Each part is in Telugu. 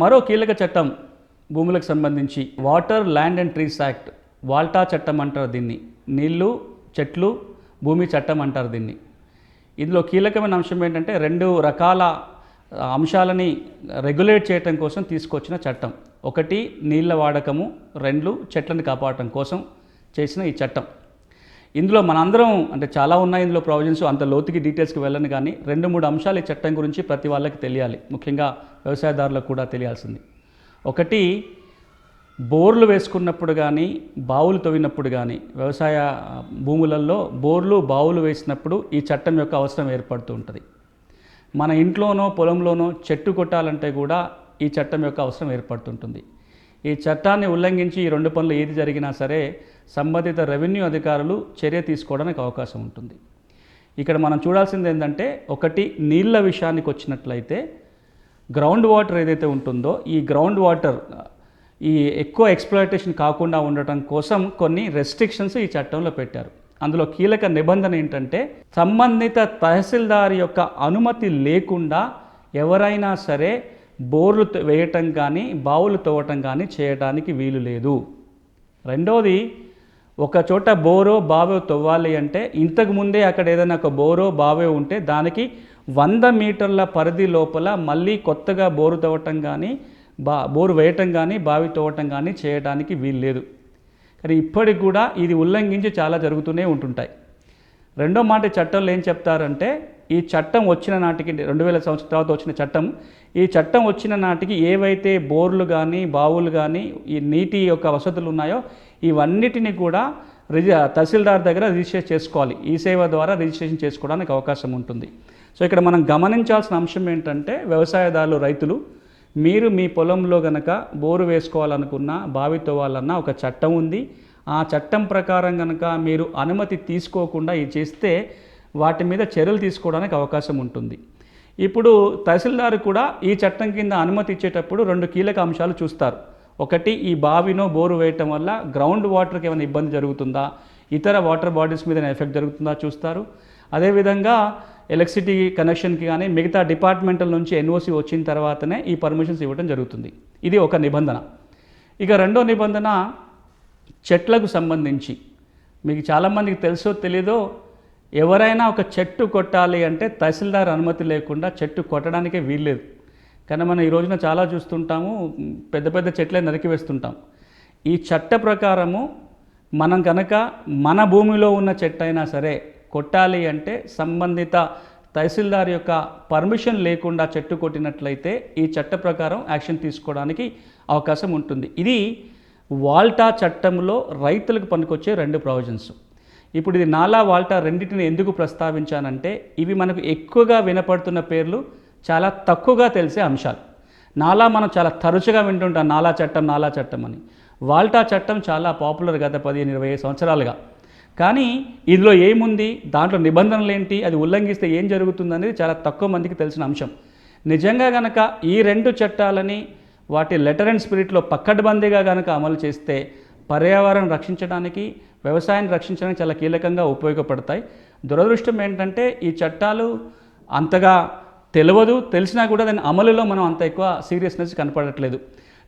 మరో కీలక చట్టం భూములకు సంబంధించి water land and trees act WALTA చట్టం అంటారు దీన్ని. నీళ్ళు చెట్లు భూమి చట్టం అంటారు దీన్ని. ఇందులో కీలకమైన అంశం ఏంటంటే రెండు రకాల అంశాలని రెగ్యులేట్ చేయటం కోసం తీసుకొచ్చిన చట్టం. ఒకటి నీళ్ళ వాడకము. రెండు చెట్లను కాపాడటం కోసం చేసిన ఈ చట్టం. ఇందులో మనందరం అంటే చాలా ఉన్నాయి ఇందులో ప్రావిజన్స్ అంత లోతుకి డీటెయిల్స్కి వెళ్ళను కానీ రెండు మూడు అంశాలు ఈ చట్టం గురించి ప్రతి వాళ్ళకి తెలియాలి. ముఖ్యంగా వ్యవసాయదారులకు కూడా తెలియాల్సింది. ఒకటి బోర్లు వేసుకున్నప్పుడు కానీ బావులు తవ్వినప్పుడు కానీ వ్యవసాయ భూములలో బోర్లు బావులు వేసినప్పుడు ఈ చట్టం యొక్క అవసరం ఏర్పడుతూ ఉంటుంది. మన ఇంట్లోనో పొలంలోనో చెట్టు కొట్టాలంటే కూడా ఈ చట్టం యొక్క అవసరం ఏర్పడుతుంటుంది ఈ చట్టాన్ని ఉల్లంఘించి ఈ రెండు పనులు ఏది జరిగినా సరే సంబంధిత రెవెన్యూ అధికారులు చర్య తీసుకోవడానికి అవకాశం ఉంటుంది. ఇక్కడ మనం చూడాల్సింది ఏంటంటే ఒకటి నీళ్ళ విషయానికి వచ్చినట్లయితే గ్రౌండ్ వాటర్ ఏదైతే ఉంటుందో ఈ గ్రౌండ్ వాటర్ ఈ ఎక్కువ ఎక్స్ప్లాయిటేషన్ కాకుండా ఉండటం కోసం కొన్ని రెస్ట్రిక్షన్స్ ఈ చట్టంలో పెట్టారు. అందులో కీలక నిబంధన ఏంటంటే సంబంధిత తహసీల్దార్ యొక్క అనుమతి లేకుండా ఎవరైనా సరే బోర్లు వేయటం కానీ బావులు తవ్వటం కానీ చేయడానికి వీలు లేదు. రెండోది ఒక చోట బోరో బావో తవ్వాలి అంటే ఇంతకు ముందే అక్కడ ఏదైనా ఒక బోరో బావో ఉంటే దానికి వంద మీటర్ల పరిధి లోపల మళ్ళీ కొత్తగా బోరు తవ్వటం కానీ బా బోరు వేయటం కానీ బావి తవ్వటం కానీ చేయడానికి వీలు లేదు. కానీ ఇప్పటికి కూడా ఇది ఉల్లంఘించి చాలా జరుగుతూనే ఉంటుంటాయి. రెండో మాట చట్టంలో ఏం చెప్తారంటే ఈ చట్టం వచ్చిన నాటికి రెండు వేల సంవత్సరం తర్వాత వచ్చిన చట్టం ఈ చట్టం వచ్చిన నాటికి ఏవైతే బోర్లు కానీ బావులు కానీ ఈ నీటి యొక్క వసతులు ఉన్నాయో ఇవన్నిటిని కూడా రిజి తహసీల్దార్ దగ్గర రిజిస్టర్ చేసుకోవాలి. ఈ సేవ ద్వారా రిజిస్ట్రేషన్ చేసుకోవడానికి అవకాశం ఉంటుంది. సో ఇక్కడ మనం గమనించాల్సిన అంశం ఏంటంటే వ్యవసాయదారులు రైతులు మీరు మీ పొలంలో గనక బోరు వేసుకోవాలనుకున్నా బావి తవ్వాలన్నా ఒక చట్టం ఉంది. ఆ చట్టం ప్రకారం కనుక మీరు అనుమతి తీసుకోకుండా ఇది చేస్తే వాటి మీద చర్యలు తీసుకోవడానికి అవకాశం ఉంటుంది. ఇప్పుడు తహసీల్దార్ కూడా ఈ చట్టం కింద అనుమతి ఇచ్చేటప్పుడు రెండు కీలక అంశాలు చూస్తారు. ఒకటి ఈ బావినో బోరు వేయటం వల్ల గ్రౌండ్ వాటర్కి ఏమైనా ఇబ్బంది జరుగుతుందా? ఇతర వాటర్ బాడీస్ మీద ఎఫెక్ట్ జరుగుతుందా చూస్తారు. అదేవిధంగా ఎలక్ట్రిసిటీ కనెక్షన్కి కానీ మిగతా డిపార్ట్మెంటల్ నుంచి ఎన్ఓసి వచ్చిన తర్వాతనే ఈ పర్మిషన్స్ ఇవ్వడం జరుగుతుంది. ఇది ఒక నిబంధన. ఇక రెండో నిబంధన చెట్లకు సంబంధించి. మీకు చాలామందికి తెలుసో తెలీదో ఎవరైనా ఒక చెట్టు కొట్టాలి అంటే తహసీల్దార్ అనుమతి లేకుండా చెట్టు కొట్టడానికే వీల్లేదు. కానీ మనం ఈ రోజున చాలా చూస్తుంటాము పెద్ద పెద్ద చెట్లే నరికి వేస్తుంటాం. ఈ చట్ట ప్రకారము మనం కనుక మన భూమిలో ఉన్న చెట్టు అయినా సరే కొట్టాలి అంటే సంబంధిత తహసీల్దార్ యొక్క పర్మిషన్ లేకుండా చెట్టు కొట్టినట్లయితే ఈ చట్ట ప్రకారం యాక్షన్ తీసుకోవడానికి అవకాశం ఉంటుంది. ఇది వాల్టా చట్టంలో రైతులకు పనికొచ్చే రెండు ప్రొవిజన్స్. ఇప్పుడు ఇది నాలా వాల్టా రెండింటిని ఎందుకు ప్రస్తావించానంటే ఇవి మనకు ఎక్కువగా వినపడుతున్న పేర్లు చాలా తక్కువగా తెలిసే అంశాలు. నాలా మనం చాలా తరచుగా వింటుంటాం నాలా చట్టం నాలా చట్టం అని. వాల్టా చట్టం చాలా పాపులర్ గత పదిహేను ఇరవై సంవత్సరాలుగా. కానీ ఇందులో ఏముంది? దాంట్లో నిబంధనలు ఏంటి? అది ఉల్లంఘిస్తే ఏం జరుగుతుంది అనేది చాలా తక్కువ మందికి తెలిసిన అంశం. నిజంగా గనక ఈ రెండు చట్టాలని వాటి లెటర్ అండ్ స్పిరిట్లో పక్కడ్బందీగా గనక అమలు చేస్తే పర్యావరణం రక్షించడానికి వ్యవసాయాన్ని రక్షించడానికి చాలా కీలకంగా ఉపయోగపడతాయి. దురదృష్టం ఏంటంటే ఈ చట్టాలు అంతగా తెలియదు తెలిసినా కూడా దాని అమలులో మనం అంత ఎక్కువ సీరియస్నెస్ కనపడట్లేదు.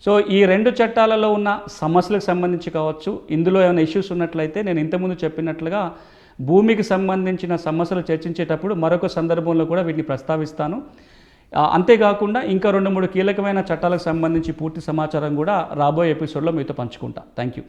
సో ఈ రెండు చట్టాలలో ఉన్న సమస్యలకు సంబంధించి కావచ్చు ఇందులో ఏమైనా ఇష్యూస్ ఉన్నట్లయితే నేను ఇంతకుముందు చెప్పినట్లుగా భూమికి సంబంధించిన సమస్యలు చర్చించేటప్పుడు మరొక సందర్భంలో కూడా వీటిని ప్రస్తావిస్తాను. అంతేకాకుండా ఇంకా రెండు మూడు కీలకమైన చట్టాలకు సంబంధించి పూర్తి సమాచారం కూడా రాబోయే ఎపిసోడ్లో మీతో పంచుకుంటా. Thank you